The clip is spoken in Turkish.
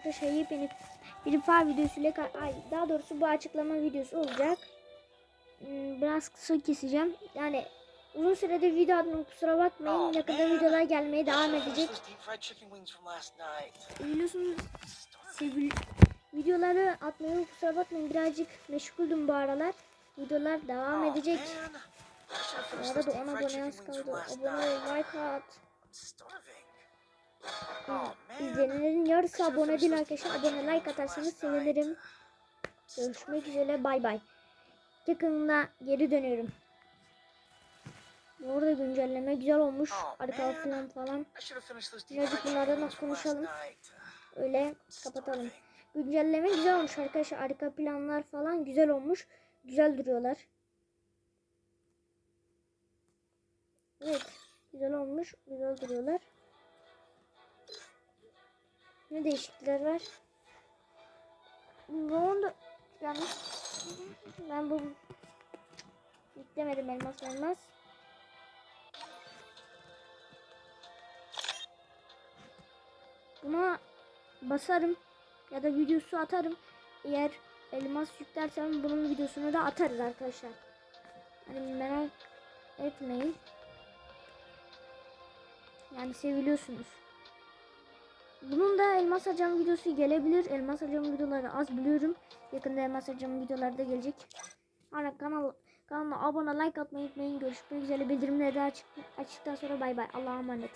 Arkadaşlar yepyeni bir far videosuyla ay daha doğrusu bu açıklama videosu olacak. Hmm, Biraz kısa keseceğim. Yani uzun süredir video atmıyorum kusura bakmayın. Oh, Yakında man. videolar gelmeye devam edecek. Biliyorsunuz sevgili videoları atmayı kusura bakmayın birazcık meşguldüm bu aralar. Videolar devam Oh, edecek. Bu arada those deep 10 fried abone az kaldı. Abone ol, like at. I'm İzleyenlerin yarısı abone değil arkadaşlar. Abone like atarsanız sevinirim. Görüşmek üzere bay bay. Yakında geri dönüyorum. Bu arada güncelleme güzel olmuş. Arka falan falan. Birazcık bunlardan last konuşalım. Öyle kapatalım. Güncelleme güzel olmuş arkadaşlar. Arka planlar falan güzel olmuş. Güzel duruyorlar. Evet. Güzel olmuş. Güzel duruyorlar. Ne değişiklikler var? Ne oldu? Yanlış. Ben bu yüklemedim elmas elmas. Buna basarım ya da videosu atarım. Eğer elmas yüklersem bunun videosunu da atarız arkadaşlar. Hani merak etmeyin. Yani seviliyorsunuz. Bunun da elmas harcama videosu gelebilir. Elmas harcama videoları az biliyorum. Yakında elmas harcama videoları da gelecek. Hani kanal kanalıma abone like atmayı unutmayın. Görüşmek üzere. Bildirimleri de açık, açtıktan sonra bay bay. Allah'a emanet.